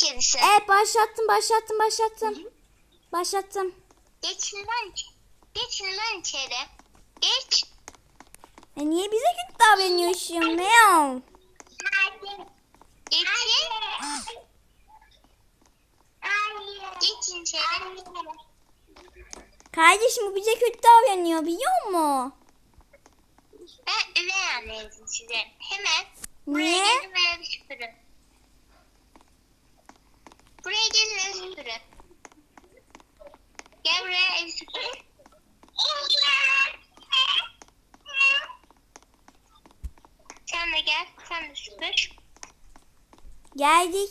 kedisi? Evet başlattım başlattım başlattım. Başlattım. Geçin lan. Geçin lan içeri. Geç. E niye bize kötü davranıyorsun? Meow. Geçin. Geçin içeri. Kardeşim bu bize kötü davranıyor biliyor musun? Ben üvey annenizim size. Hemen buraya Niye? gelin ve evi süpürün. Buraya gelin evi süpürün. Gel buraya evi süpürün. Sen de gel. Sen de süpür. Geldik.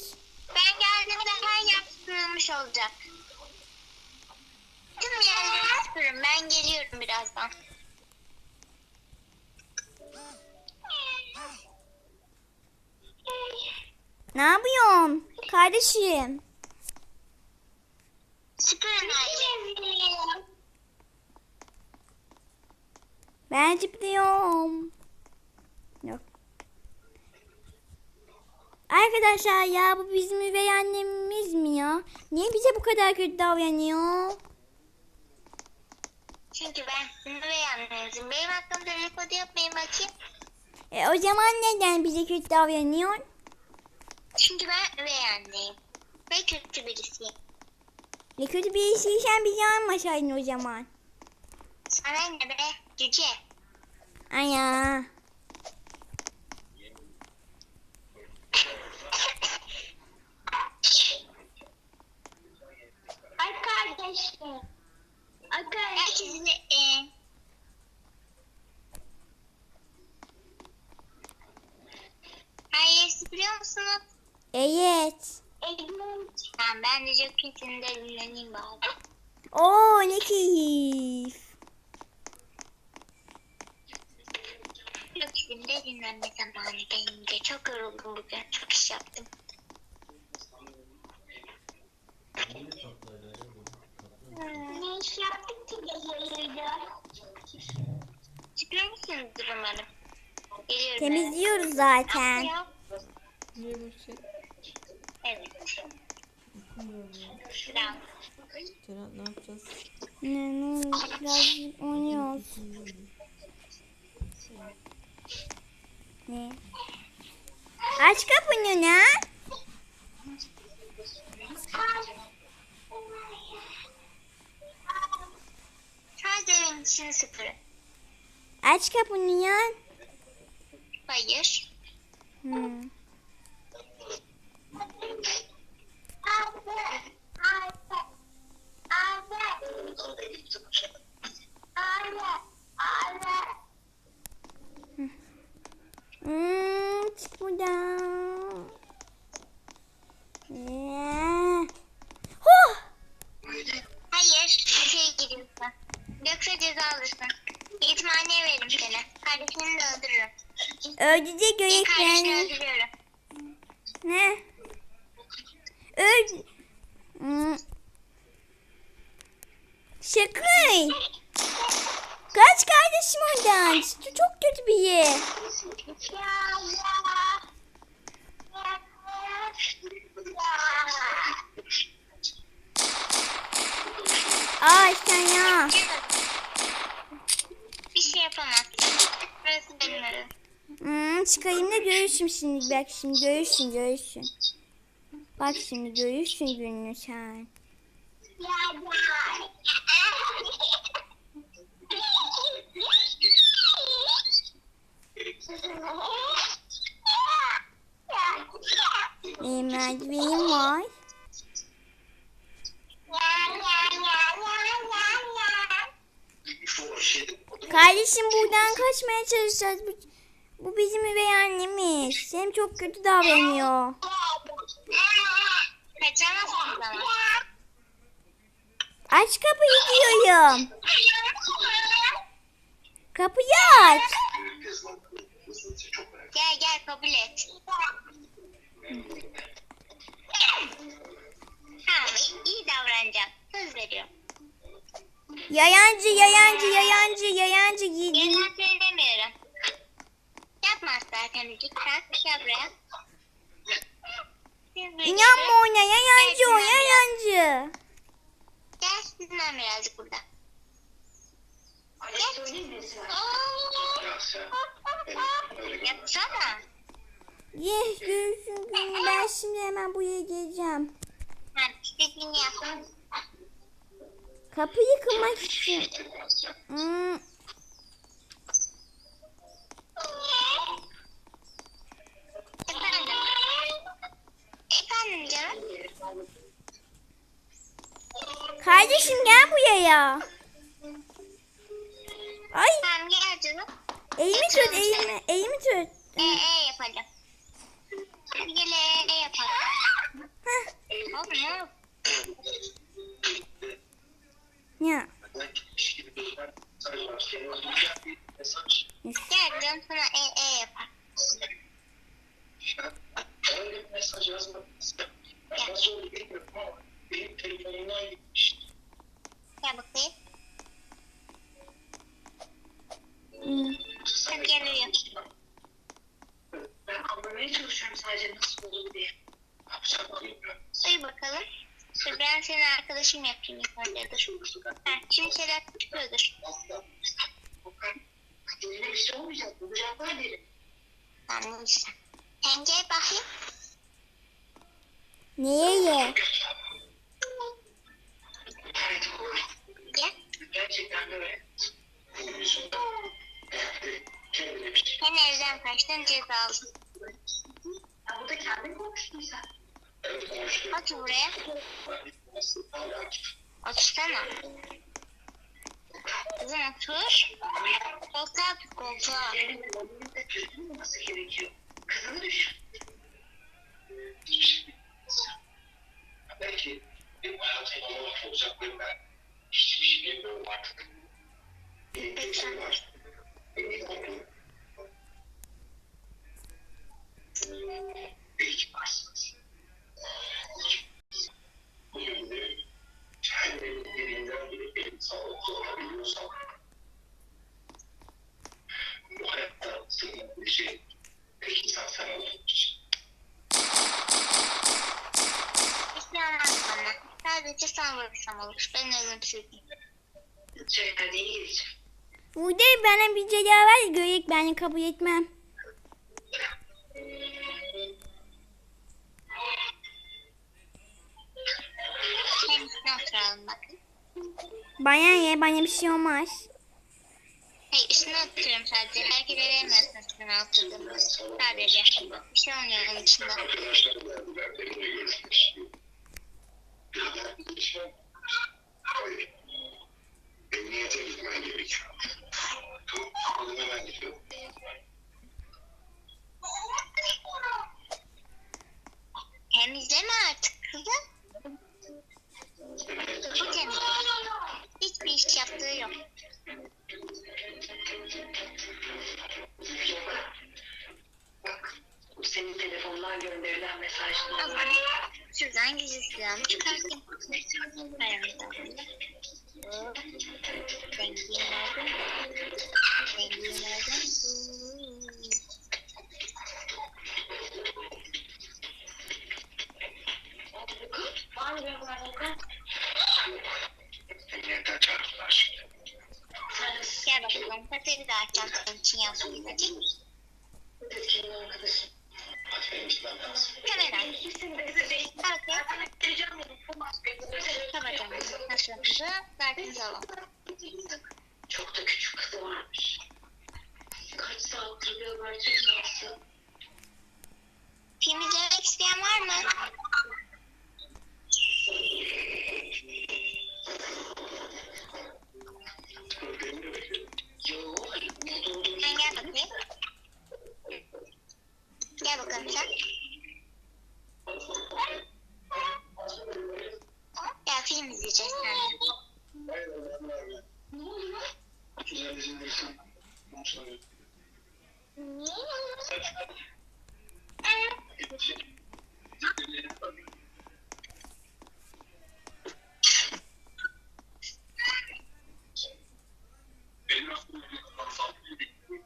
Ben geldiğimde her yer süpürülmüş olacak. Tüm yerleri süpürün. Ben geliyorum birazdan. Ne yapıyorsun? Kardeşim. Yeri. Ben zıplıyorum. Yok. Arkadaşlar ya bu bizim üvey annemiz mi ya? Niye bize bu kadar kötü davranıyor? Çünkü ben sizin üvey annenizim. Benim hakkımda dedikodu yapmayın bakayım. E o zaman neden bize kötü davranıyor? Çünkü ben üvey anneyim. Ve kötü birisiyim. Ne kötü bir işiysen bizi almasaydın o zaman. Sana ne be cüce. Kardeşim. Ay kardeşim. Herkesin her yeri süpürüyor musunuz? Evet. Tamam ben de Jockey'sini de dinleneyim bari. Oo ne keyif. De dinlenme zamanı gelince. Çok yoruldum bugün. Çok iş yaptım. Ne iş yaptık ki geceleri? Çıkıyor musunuzdur umarım? Geliyorum. Temizliyoruz zaten. Evet. Serhat ne yapacağız? Ne, ne biraz oynuyoruz. Ne? Aç kapını ne? Sadece evin içini süpürün. Aç kapını ya. Hayır. Hmm. Hmm, çık buradan. Ne? Huh! Hayır. Giriyorsun. Yoksa ceza alırsın. Yetimhaneye veririm seni. Kardeşini de öldürürüm. Öldürecek kardeşini öldürüyorum. Ne? Öl... Hmm. Şakay. Kaç kardeşim oradan. Çok kötü bir yer. Aa sen ya. Bir şey yapamaz. Burası benim evim. Hmm, çıkayım da görürsün şimdi. Bak şimdi görürsün görürsün. Bak şimdi görürsün gününü sen. Benim merdivenim var. Kardeşim buradan kaçmaya çalışacağız. Bu, bu bizim üvey annemiz. Hem çok kötü davranıyor. Aç kapıyı diyorum. Kapıyı aç. Gel gel kabul et. Tamam iyi davranacağım. Söz veriyorum. Yayancı, yayancı, yayancı, yayancı. Gidin. Yalan söylemiyorum. Yapmaz zaten. Kalk gel buraya. İnanma ona yalancı o yalancı. Gel dinlen birazcık burada. Yatsana. Yes görüşün günü ben şimdi hemen buraya geleceğim. Ha, istediğini yap. Kapıyı kırmak için. Hmm, Efendim. Efendim canım. kardeşim gel buraya. Ay Tamam gel canım. Eğimi tut eğimi eğimi tut. E e yapalım. Hadi gel e e yapalım. Olmuyor. ya. Gel canım sana e e yapar. Gel bakayım. Hmm. Hadi gel uyuyor. Ben anlamaya çalışıyorum sadece nasıl oldu diye. Uyu bakalım. Dur ben senin arkadaşım yapayım ilk önce dur. Ha, şimdi Sedat çıkıyordur. Kendine bir şey olmayacak. Bulacaklar derim. Tamam işte. Sen gel bakayım. Neye? Evet. Gel. Gerçekten böyle. Sen evden kaçtın ceza aldın. Ya burada kendin konuştun sen. Otur buraya. Otursana. Kızım otur. Koltuğa otur koltuğa. Senin onun da çözüm olması gerekiyor. Kızını düşün. Belki benim hayatım olmamak olacak ve ben hiçbir şey bilmiyorum artık. Benim tek şey var. Benim oğlum. İyi ki varsınız. Bugün de kendimin elinden bir elim sağlıklı olabiliyorsam bu hayatta senin bir şey tek insan sen olduğun için. Hiçbir anlamaz bana. Sadece sen vurursam olur. Ben ölümsüzüm. Şeyler değil. Burada bana bir ceza var ya görek ben kabul etmem. Üstüne oturalım bakın. Bana ye bana bir şey olmaz. Hayır üstüne oturuyorum sadece. Belki veremiyorsun üstüne oturduğumu. Sadece. Bir şey olmuyor onun içinde. Arkadaşlar verdiler, benimle görüşmek istiyor. Ya ben bir şey Hayır. Emniyete gitmen gerekiyor. Tamam, kapadım hemen gidiyorum. Temizleme artık 太阳、あ。Nasılınızı dersinizi alın. Çok da küçük kızı varmış. Kaç bir habersiz nasıl? Film izlemek isteyen var mı? Ne doğduğunu. Gel bakalım sen. Gel film izleyeceğiz seninle. Güzel izinliysen. Konuşalım. Benim aslında bir kapansal bir bekliyorum.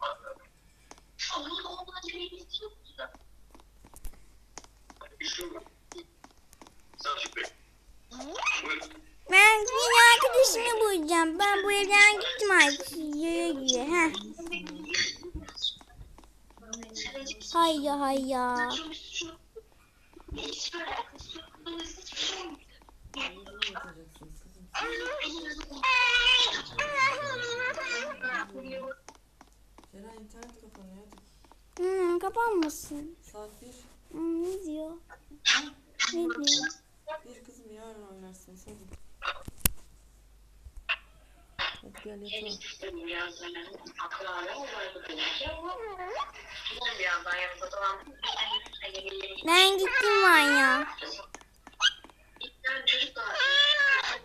Onun olmadığı bir bilgi yok da. Bir şey yok. hayya hayya. Hiçbir alakası yok. Bunun hiçbir şey olmadı. Bunu yatacaksınız kızım. Ceren internet kapanıyor. Hmm, kapanmasın. Saat 1. Hmm, ne diyor? Ne diyor? Bir kızım yarın oynarsınız hadi. Hadi gel yatalım. Ben gittim var ya. Ben çocuk lazım.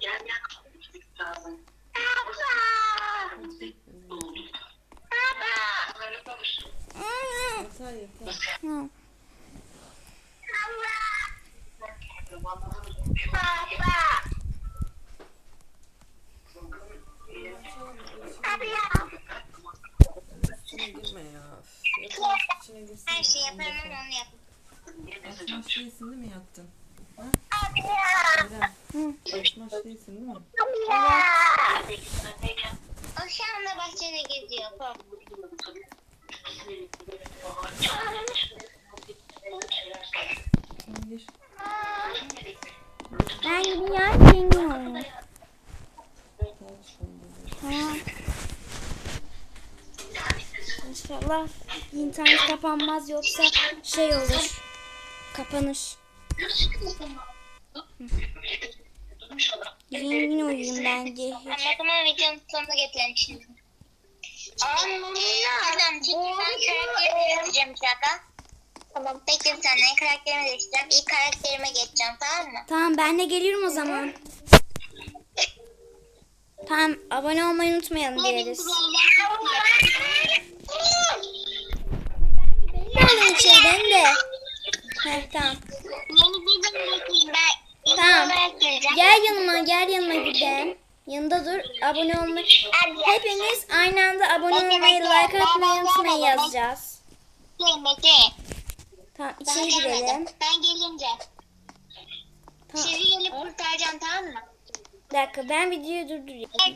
Gel gel. Çocuk lazım. Böyle konuştum. Yatar yatar. Hı. İçine girme ya. Yatar içine girsin. Her şeyi ya, yaparım onu yapmam. Açmaş değilsin değil mi yattın? Ha? Hı. Açmaş değilsin değil mi? O şu anda bahçede geziyor. Kork. Sen gir. Ben gidiyorum zengin olayım. Gel çıkalım. hadi. Tamam. İnşallah internet kapanmaz yoksa şey olur. Kapanır. Zengin olayım bence. Ama zaman videonun sonuna getirelim şimdi. Çünkü ben karakterimi bir dakika. Tamam. Bekle bir saniye. Karakterimi değiştireceğim. İlk karakterime geçeceğim tamam mı? Tamam ben de geliyorum o zaman. Tamam abone olmayı unutmayalım deriz. Ne alayım şeyden de. Heh, tamam. Yeni bir bölüm ben ilk Tamam. Gel yanıma gel yanıma gidelim. Yanında dur abone olmayı. Hepimiz aynı anda abone olmayı like atmayı unutmayın yazacağız. Bekleyin bekleyin. Tamam Ben içeri girelim. Ben gelince. Tamam. Sizi gelip kurtaracağım tamam mı? Bir dakika ben videoyu durdurayım.